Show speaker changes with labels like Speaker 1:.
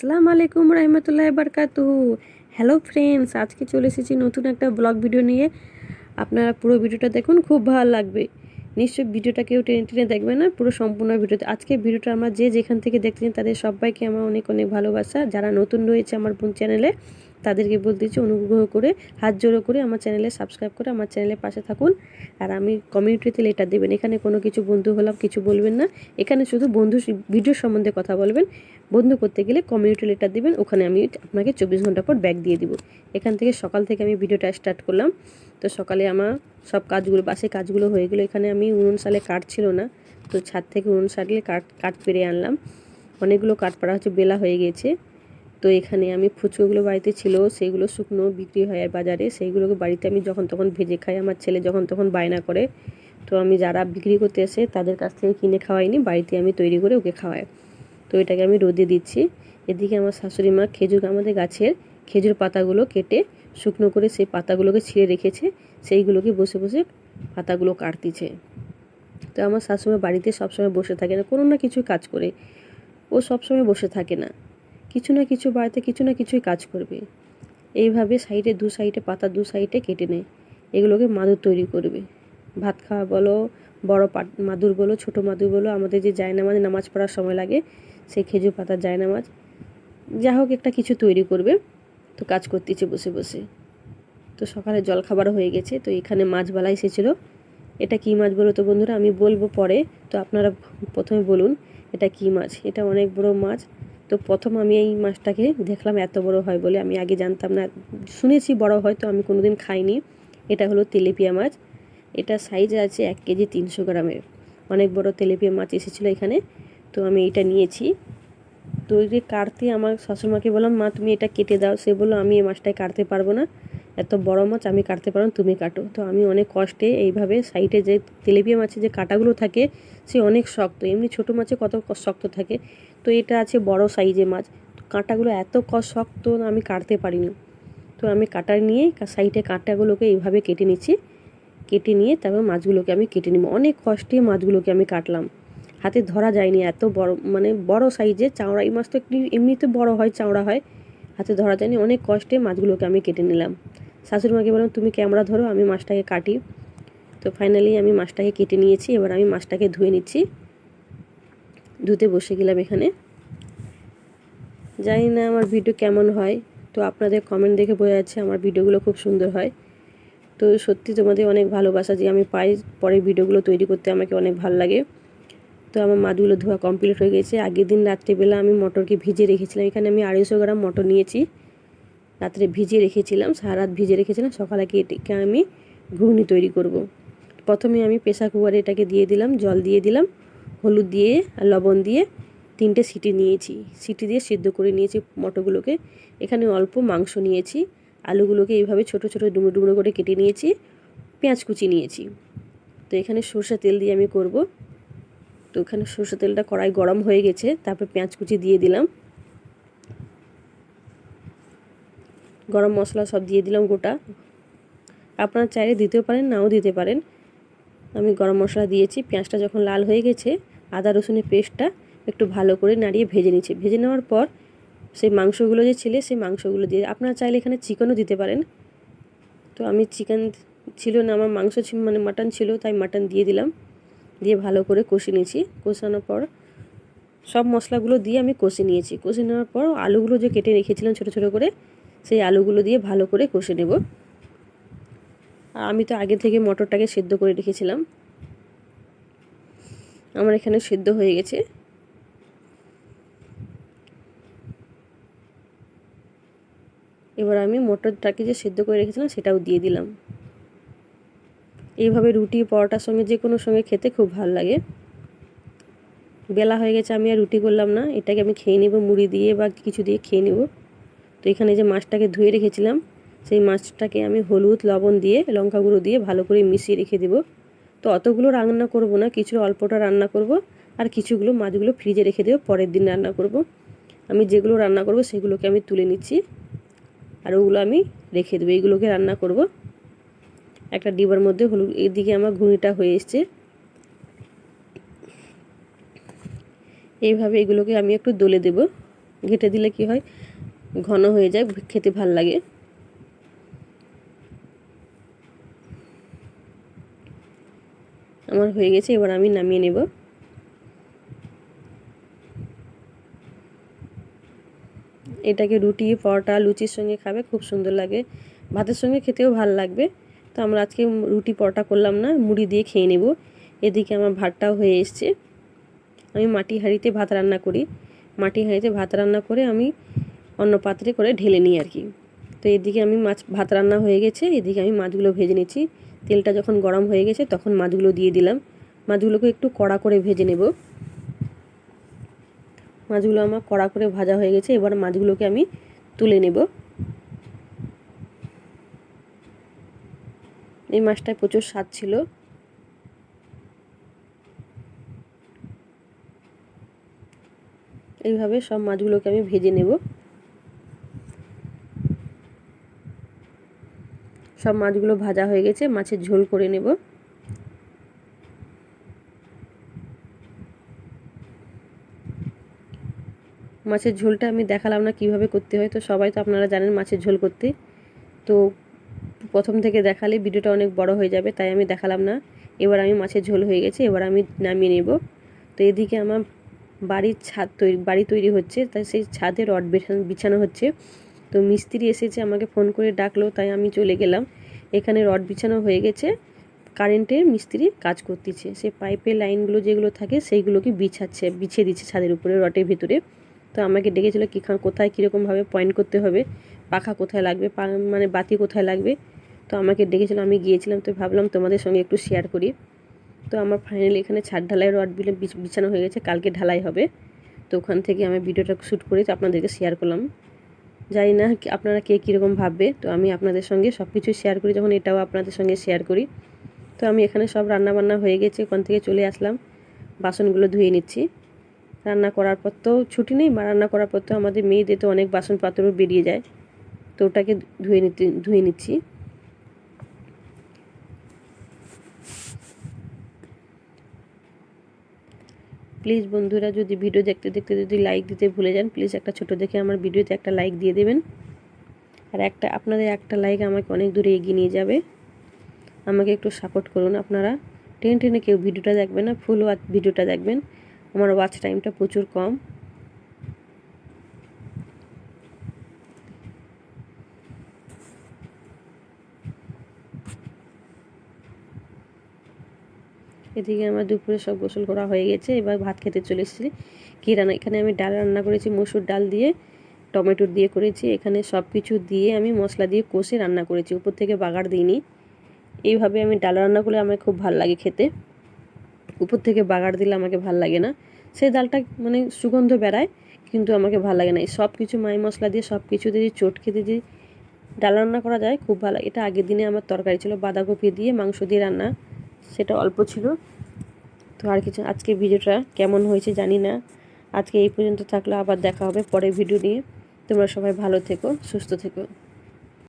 Speaker 1: আসসালামু আলাইকুম রহমতুল্লাহ বারকাতু hello friends আজকে চলে এসেছি নতুন একটা ব্লগ ভিডিও নিয়ে। আপনারা পুরো ভিডিওটা দেখুন, খুব ভালো লাগবে। নিশ্চয়ই ভিডিওটা কেউ টেনে টেনে দেখবে না, পুরো সম্পূর্ণ ভিডিওতে আজকে ভিডিওটা আমার যে যেখান থেকে দেখছেন তাদের সবাইকে আমার অনেক অনেক ভালোবাসা। যারা নতুন রয়েছে আমার বোন চ্যানেলে, তাদেরকে বলতেছি অনুগ্রহ করে, হাত জোড়ো করে আমার চ্যানেলে সাবস্ক্রাইব করে আমার চ্যানেলের পাশে থাকুন। আর আমি কমিউনিটিতে লেটার দেবেন। এখানে কোনো কিছু বন্ধু হলাম, কিছু বলবেন না। এখানে শুধু বন্ধু ভিডিও সম্বন্ধে কথা বলবেন। বন্ধু করতে গেলে কমিউনিটি লেটার দেবেন। ওখানে আমি আপনাকে চব্বিশ ঘণ্টা পর ব্যাগ দিয়ে দিব। এখান থেকে সকাল থেকে আমি ভিডিওটা স্টার্ট করলাম। তো সকালে আমার সব কাজগুলো, বাসে কাজগুলো হয়ে গেলো। এখানে আমি উনুন সালে কাঠ ছিল না, তো ছাদ থেকে উনুন সালে কাঠ কাঠ পেরে আনলাম। অনেকগুলো কাঠ পাড়া হচ্ছে বেলা হয়ে গেছে। তো এখানে আমি ফুচকোগুলো বাড়িতে ছিল সেইগুলো শুকনো বিক্রি হয় বাজারে। সেইগুলোকে বাড়িতে আমি যখন তখন ভেজে খাই। আমার ছেলে যখন তখন বায়না করে। তো আমি যারা বিক্রি করতে আসে, তাদের কাছ থেকে কিনে খাওয়াইনি। বাড়িতে আমি তৈরি করে ওকে খাওয়াই। তো এটাকে আমি রোদে দিচ্ছি। এদিকে আমার শাশুড়ি মা খেজুর আমাদের গাছের খেজুর পাতাগুলো কেটে শুকনো করে সেই পাতাগুলোকে ছিঁড়ে রেখেছে, সেইগুলোকে বসে বসে পাতাগুলো কাটতিছে। তো আমার শাশুড়ি বাড়িতে সবসময় বসে থাকে না, কোনো না কিছু কাজ করে। ও সবসময় বসে থাকে না। কিছু না কিছু বাড়িতে কিছু না কিছুই কাজ করবে। এইভাবে সাইডে দু সাইডে পাতা দু সাইডে কেটে নেয়। এগুলোকে মাদুর তৈরি করবে। ভাত খাওয়া বলো, বড় মাদুর বলো, ছোট মাদুর বলো, আমাদের যে জায়নামাজ, নামাজ পড়ার সময় লাগে, সেই খেজুর পাতার জায়নামাজ। যা হোক একটা কিছু তৈরি করবে। তো কাজ করতেছে বসে বসে। তো সকালে জল খাবার হয়ে গেছে, তো এখানে মাছবালা এসেছিল। এটা কী মাছ বলো তো বন্ধুরা? আমি বলব পরে, তো আপনারা প্রথমে বলুন, এটা কী মাছ? এটা অনেক বড় মাছ। তো প্রথম আমি এই মাছটাকে দেখলাম এত বড় হয় বলে, আমি আগে জানতাম না। শুনেছি বড় হয়, তো আমি কোনোদিন খাইনি। এটা হলো তেলেপিয়া মাছ। এটা সাইজ আছে এক কেজি তিনশো গ্রামের। অনেক বড় তেলেপিয়া মাছ এসেছিল এখানে। তো আমি এটা নিয়েছি। তো কাটতে আমার শাশুড়িমাকে বললাম, মা, তুমি এটা কেটে দাও। সে বলল, আমি এই মাছটাই কাটতে পারব না। এত বড় মাছ, আমি কাটতে পারব তুমি কাটো। তো আমি অনেক কষ্টে এইভাবে সাইডে যে তেলেপিয়া মাছের যে কাটাগুলো থাকে, সে অনেক শক্ত। এমনি ছোটো মাছে কত শক্ত থাকে। তো এটা আছে বড় সাইজে মাছ। কাঁটাগুলো এত শক্ত আমি কাটতে পারিনি। তো আমি কাটা নিয়ে সাইডে কাঁটাগুলোকে এইভাবে কেটে নিচ্ছি। কেটে নিয়ে তারপর মাছগুলোকে আমি কেটে নিব। অনেক কষ্টে মাছগুলোকে আমি কাটলাম। হাতে ধরা যায়নি, এত বড় মানে বড় সাইজে চাওড়া। এই মাছ তো একটু, এমনিতে বড় হয়, চাওড়া হয়। হাতে ধরা যায়নি, অনেক কষ্টে মাছগুলোকে আমি কেটে নিলাম। শাশুড়ি মাকে বললাম, তুমি ক্যামেরা ধরো, আমি মাছটাকে কাটি। তো ফাইনালি আমি মাছটাকে কেটে নিয়েছি, এবার আমি মাছটাকে ধুয়ে নিচ্ছি। ধুতে বসে গেলাম এখানে। জানি না আমার ভিডিও কেমন হয়, তো আপনাদের কমেন্ট দেখে বোঝা যাচ্ছে আমার ভিডিওগুলো খুব সুন্দর হয়। তো সত্যি তোমাদের অনেক ভালোবাসা যে আমি পাই পরের ভিডিওগুলো তৈরি করতে আমাকে অনেক ভালো লাগে। তো আমার মাছগুলো ধোয়া কমপ্লিট হয়ে গেছে। আগের দিন রাত্রেবেলা আমি মটরকে ভিজে রেখেছিলাম। এখানে আমি আড়াইশো গ্রাম মটর নিয়েছি। রাত্রে ভিজিয়ে রেখেছিলাম সারা রাত ভিজিয়ে রেখেছিলাম। সকালে এটাকে আমি ঘুগনি তৈরি করব। প্রথমে আমি প্রেসার কুকারে এটাকে দিয়ে দিলাম, জল দিয়ে দিলাম, হলুদ দিয়ে আর লবণ দিয়ে তিনটে সিটি নিয়েছি। সিটি দিয়ে সিদ্ধ করে নিয়েছি মটরগুলোকে। এখানে অল্প মাংস নিয়েছি। আলুগুলোকে এইভাবে ছোট ছোট ডুমো ডুমড়ো করে কেটে নিয়েছি। পেঁয়াজ কুচি নিয়েছি। তো এখানে সর্ষে তেল দিয়ে আমি করব। তো এখানে সর্ষে তেলটা কড়াই গরম হয়ে গেছে, তারপর পেঁয়াজ কুচি দিয়ে দিলাম। গরম মশলা সব দিয়ে দিলাম গোটা। আপনারা চাইলে দিতেও পারেন, নাও দিতে পারেন। আমি গরম মশলা দিয়েছি, পেঁয়াজটা যখন লাল হয়ে গেছে, আদা রসুনের পেস্টটা একটু ভালো করে নাড়িয়ে ভেজে নিচ্ছি। ভেজে নেওয়ার পর সেই মাংসগুলো যে ছিলে, সেই মাংসগুলো দিয়ে আপনারা চাইলে এখানে চিকেনও দিতে পারেন। তো আমি চিকেন ছিল না, আমার মাংস মানে মাটন ছিল, তাই মাটন দিয়ে দিলাম। দিয়ে ভালো করে কষে নিয়েছি। কষানোর পর সব মশলাগুলো দিয়ে আমি কষে নিয়েছি। কষে নেওয়ার পর আলুগুলো যে কেটে রেখেছিলাম ছোটো ছোটো করে, সেই আলুগুলো দিয়ে ভালো করে কষে নেব। আর আমি তো আগে থেকে মটরটাকে সেদ্ধ করে রেখেছিলাম। আমার এখানে সেদ্ধ হয়ে গেছে। এবার আমি মটরটাকে যে সেদ্ধ করে রেখেছিলাম, সেটাও দিয়ে দিলাম। এইভাবে রুটি, পরোটার সঙ্গে যে কোনো সঙ্গে খেতে খুব ভালো লাগে। বেলা হয়ে গেছে, আমি আর রুটি করলাম না। এটাকে আমি খেয়ে নেব, মুড়ি দিয়ে বা কিছু দিয়ে খেয়ে নেব। তো এখানে যে মাছটাকে ধুয়ে রেখেছিলাম, সেই মাছটাকে আমি হলুদ, লবণ দিয়ে, লঙ্কা গুঁড়ো দিয়ে ভালো করে মিশিয়ে রেখে দেবো। তো অতগুলো রান্না করব না কিছু অল্পটা রান্না করব, আর কিছুগুলো মাছগুলো ফ্রিজে রেখে দেবো পরের দিন রান্না করব। আমি যেগুলো রান্না করব, সেগুলোকে আমি তুলে নিচ্ছি, আর ওগুলো আমি রেখে দেবো, এইগুলোকে রান্না করব। একটা ডিবার মধ্যে হলুদ, এদিকে আমার ঘুনিটা হয়ে এসছে। এইভাবে এগুলোকে আমি একটু দলে দেব। ঘেটে দিলে কি হয়, ঘন হয়ে যায়, খেতে ভালো লাগে। আমার হয়ে গেছে, এবার আমি নামিয়ে নেব। এটাকে রুটি, পরোটা, লুচির সঙ্গে খাবে, খুব সুন্দর লাগে। ভাতের সঙ্গে খেতেও ভালো লাগবে। তো আমরা আজকে রুটি পরোটা করলাম না, মুড়ি দিয়ে খেয়ে নেব। এদিকে আমার ভাতটাও হয়ে এসছে। আমি মাটি হাঁড়িতে ভাত রান্না করি। মাটি হাঁড়িতে ভাত রান্না করে আমি অন্য পাত্রে করে ঢেলে নিই আর কি। তো এদিকে আমি মাছ, ভাত রান্না হয়ে গেছে। এদিকে আমি মাছগুলো ভেজে নিচ্ছি। তেলটা যখন গরম হয়ে গেছে তখন মাছগুলো দিয়ে দিলাম। মাছগুলোকে একটু কড়া করে ভেজে নেব। মাছগুলো আমার কড়া করে ভাজা হয়ে গেছে। এবার মাছগুলোকে আমি তুলে নেব। এই মাছটায় প্রচুর স্বাদ ছিল। এইভাবে সব মাছগুলোকে আমি ভেজে নেব। সব মাছগুলো ভাজা হয়ে গেছে, মাছের ঝোল করে নেব। মাছের ঝোলটা আমি দেখালাম না কীভাবে করতে হয়, তো সবাই তো আপনারা জানেন মাছের ঝোল করতে। তো প্রথম থেকে দেখালে ভিডিওটা অনেক বড় হয়ে যাবে, তাই আমি দেখালাম না। এবার আমি মাছের ঝোল হয়ে গেছে, এবার আমি নামিয়ে নেব। তো এদিকে আমার বাড়ির ছাদ তৈরি, বাড়ি তৈরি হচ্ছে, তাই সেই ছাদে রড বিছানো হচ্ছে। তো মিস্ত্রি এসেছে, আমাকে ফোন করে ডাকলো, তাই আমি চলে গেলাম। এখানে রড বিছানো হয়ে গেছে কারেন্টের মিস্ত্রি কাজ করতেছে। সে পাইপের লাইনগুলো যেগুলো থাকে, সেইগুলোকে বিছাচ্ছে, বিছিয়ে দিচ্ছে ছাদের উপরে রটের ভিতরে। তো আমাকে ডেকেছিলো কী কোথায়, কীরকমভাবে পয়েন্ট করতে হবে, পাখা কোথায় লাগবে মানে বাতি কোথায় লাগবে। তো আমাকে ডেকেছিলো, আমি গিয়েছিলাম, তো ভাবলাম তোমাদের সঙ্গে একটু শেয়ার করি। তো আমার ফাইনালি এখানে ছাদ ঢালাই রড বিলে বিছানো হয়ে গেছে, কালকে ঢালাই হবে। তো ওখান থেকে আমি ভিডিওটা শ্যুট করে আপনাদেরকে শেয়ার করলাম। জানি না আপনারা কে কীরকম ভাববে, তো আমি আপনাদের সঙ্গে সব কিছু শেয়ার করি, যখন এটাও আপনাদের সঙ্গে শেয়ার করি। তো আমি এখানে সব রান্না বান্না হয়ে গেছে, ওখান থেকে চলে আসলাম, বাসনগুলো ধুয়ে নিচ্ছি। রান্না করার পর তো ছুটি নেই বা রান্না করার পর তো আমাদের মেয়েদের তো অনেক বাসনপত্রও বেরিয়ে যায়। তো ওটাকে ধুয়ে নিতে, ধুয়ে নিচ্ছি। প্লিজ বন্ধুরা, যদি ভিডিও দেখতে দেখতে যদি লাইক দিতে ভুলে যান, প্লিজ একটা ছোট দেখে আমার ভিডিওতে একটা লাইক দিয়ে দেবেন। আর একটা, আপনাদের একটা লাইক আমাকে অনেক দূরে এগিয়ে নিয়ে যাবে। আমাকে একটু সাপোর্ট করুন আপনারা। টেনে টেনে কেউ ভিডিওটা দেখবেন না ফুল ভিডিওটা দেখবেন। আমার ওয়াচ টাইমটা প্রচুর কম। এদিকে আমার দুপুরে সব গোসল করা হয়ে গেছে, এবার ভাত খেতে চলে এসেছি। কী রান্না এখানে আমি ডাল রান্না করেছি, মসুর ডাল দিয়ে টমেটো দিয়ে করেছি। এখানে সব কিছু দিয়ে আমি মশলা দিয়ে কষে রান্না করেছি, উপর থেকে বাগার দিইনি। এইভাবে আমি ডাল রান্না করলে আমার খুব ভালো লাগে খেতে। উপর থেকে বাগার দিলে আমাকে ভালো লাগে না। সেই ডালটা মানে সুগন্ধ বেড়ায়, কিন্তু আমাকে ভালো লাগে না। এই সব কিছু মাই মশলা দিয়ে, সব কিছু দিয়ে চটকে দিয়ে ডাল রান্না করা যায়, খুব ভালো এটা আগের দিনে আমার তরকারি ছিল বাঁধাকপি দিয়ে মাংস দিয়ে রান্না, সেটা অল্প ছিল। তো আর কিছু আজকে ভিডিওটা কেমন হয়েছে জানি না। আজকে এই পর্যন্ত থাকলে, আবার দেখা হবে পরের ভিডিও নিয়ে। তোমরা সবাই ভালো থেকো, সুস্থ থেকো।